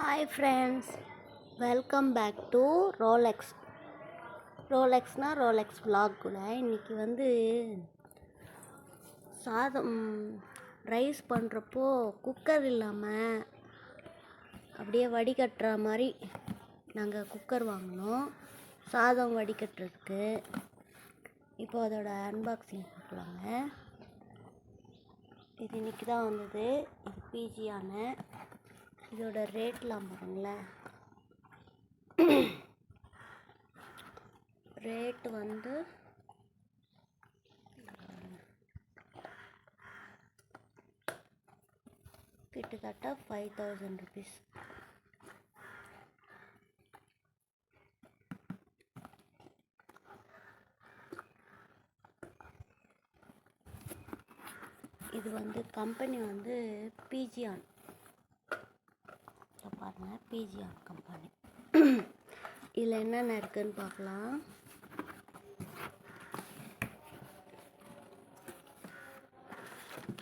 Hi friends welcome back to Rolex ரோலெக்ஸ்னால் Rolex vlog கூட. இன்றைக்கி வந்து சாதம் ரைஸ் பண்ணுறப்போ குக்கர் இல்லாமல் அப்படியே வடிகட்டுற மாதிரி நாங்கள் குக்கர் வாங்கினோம். சாதம் வடிகட்டுறதுக்கு. இப்போ அதோட அன்பாக்சிங் பார்க்கலாங்க. இது இன்னைக்கு தான் வந்தது. இது பிஜியான இதோட ரேட்லாம் பாருங்களேன். ரேட் வந்து கிட்டத்தட்ட ஃபைவ் தௌசண்ட் ருபீஸ் இது வந்து கம்பெனி வந்து பிஜியான் பாருங்கள் பிஜிஆர் கம்பெனி இதில் என்னென்ன இருக்குன்னு பார்க்கலாம்.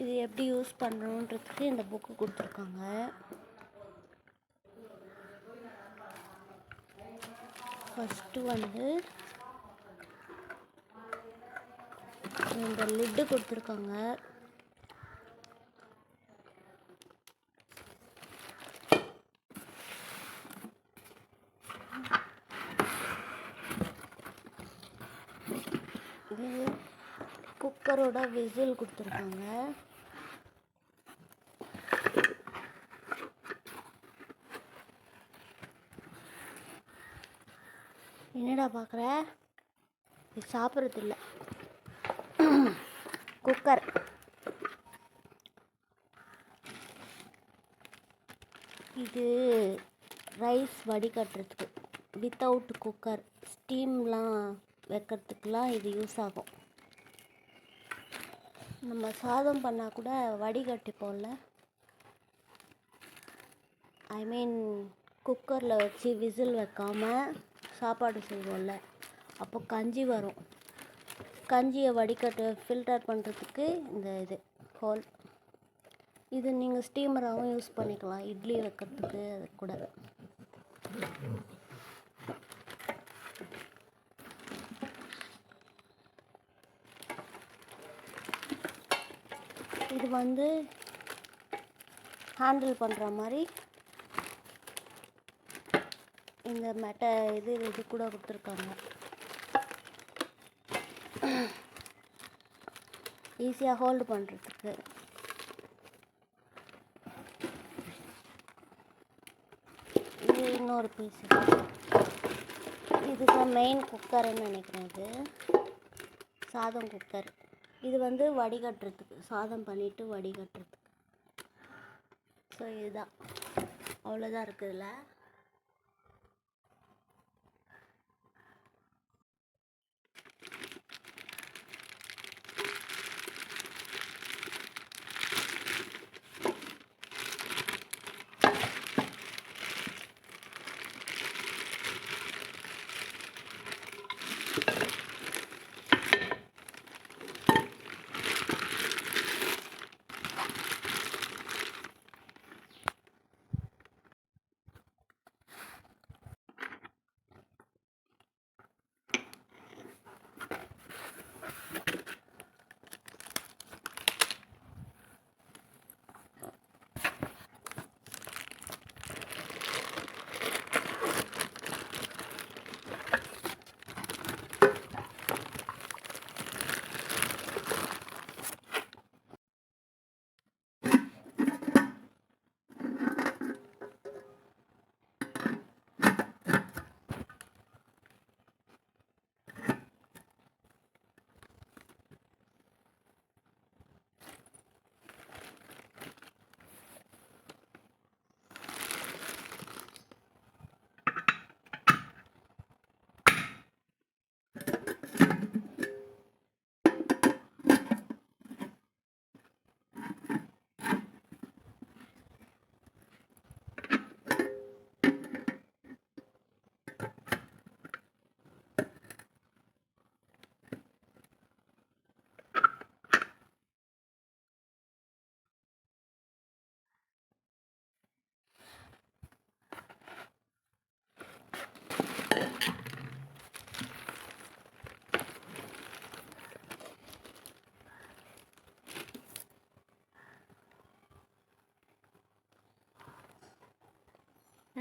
இது எப்படி யூஸ் பண்ணணுன்றதுக்கு இந்த புக்கு கொடுத்துருக்காங்க. ஃபஸ்ட்டு வந்து இந்த லிட்டு கொடுத்துருக்காங்க. இது குக்கரோட விசில் கொடுத்துருக்காங்க. என்னடா பார்க்குற இது சாப்பிட்றது இல்லை. குக்கர். இது ரைஸ் வடிகட்டுறதுக்கு. Without cooker. ஸ்டீம்லாம் வைக்கிறதுக்குலாம் இது யூஸ் ஆகும். நம்ம சாதம் பண்ணால் கூட வடிகட்டிப்போம்ல ஐ மீன் குக்கரில் வச்சு விசில் வைக்காமல் சாப்பாடு செய்வோம்ல அப்போ கஞ்சி வரும். கஞ்சியை வடிகட்டு ஃபில்டர் பண்ணுறதுக்கு இந்த இது ஹோல் இது நீங்கள் ஸ்டீமராகவும் யூஸ் பண்ணிக்கலாம் இட்லி வைக்கிறதுக்கு அது கூட. இது வந்து ஹேண்டில் பண்ணுற மாதிரி இந்த மெட்ட இது இது கூட கொடுத்துருக்காங்க. ஈஸியாக ஹோல்டு பண்ணுறதுக்கு இது இன்னொரு பீஸ் இதுதான் மெயின் குக்கர்னு நினைக்கிறேன் இது. சாதம் குக்கர் இது வந்து வடிகட்டுறதுக்கு சாதம் பண்ணிவிட்டு வடிகட்டுறதுக்கு. ஸோ இதுதான். அவ்வளோதான் இருக்குதுல்ல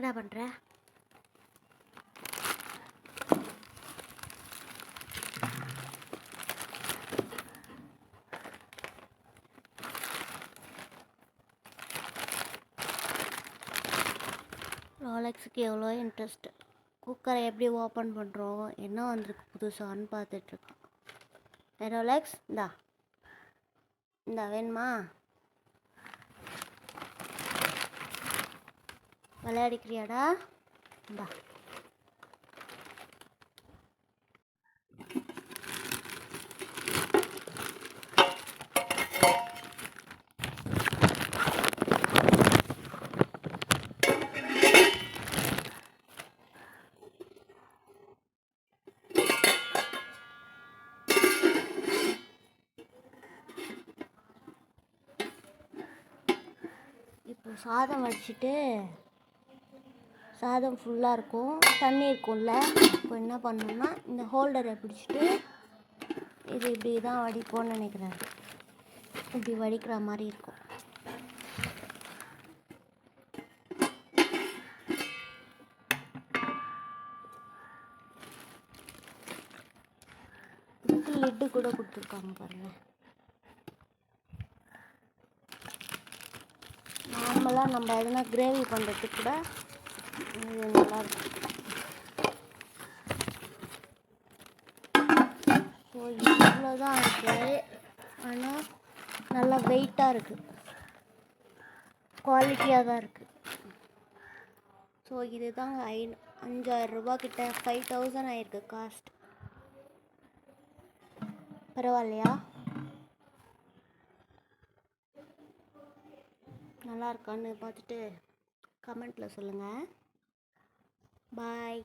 என்னடா பண்ணுற ரோலெக்ஸுக்கு எவ்வளோ இன்ட்ரெஸ்ட் குக்கரை எப்படி ஓப்பன் பண்ணுறோம் என்ன வந்திருக்கு புதுசான்னு பார்த்துட்ருக்கோம் ரோலெக்ஸ் இந்தா. இந்தா வேணுமா? விளையாடிக்கிறியாடா? இந்தா. இப்போ சாதம் வடிச்சிட்டு சாதம் ஃபுல்லாக இருக்கும். தண்ணி இருக்கும்ல. இப்போ என்ன பண்ணணும்னா இந்த ஹோல்டரை பிடிச்சிட்டு இது இப்படி தான் வடிப்போம்னு நினைக்கிறேன் இப்படி வடிக்கிற மாதிரி இருக்கும். லிட்டு கூட கொடுத்துருக்காங்க பாருங்க. நார்மலாக நம்ம எதுனா கிரேவி பண்ணுறதுக்கு கூட இது நல்லா இவ்வளோதான் இருக்குது ஆனால் நல்லா வெயிட்டாக இருக்குது குவாலிட்டியாக தான் இருக்குது ஸோ இதுதாங்க ஐ அஞ்சாயிரம் ரூபா கிட்ட ஃபைவ் தௌசண்ட் ஆயிருக்கு காஸ்ட் பரவாயில்லையா நல்லா இருக்கான்னு பார்த்துட்டு கமெண்ட்டில் சொல்லுங்கள் Bye.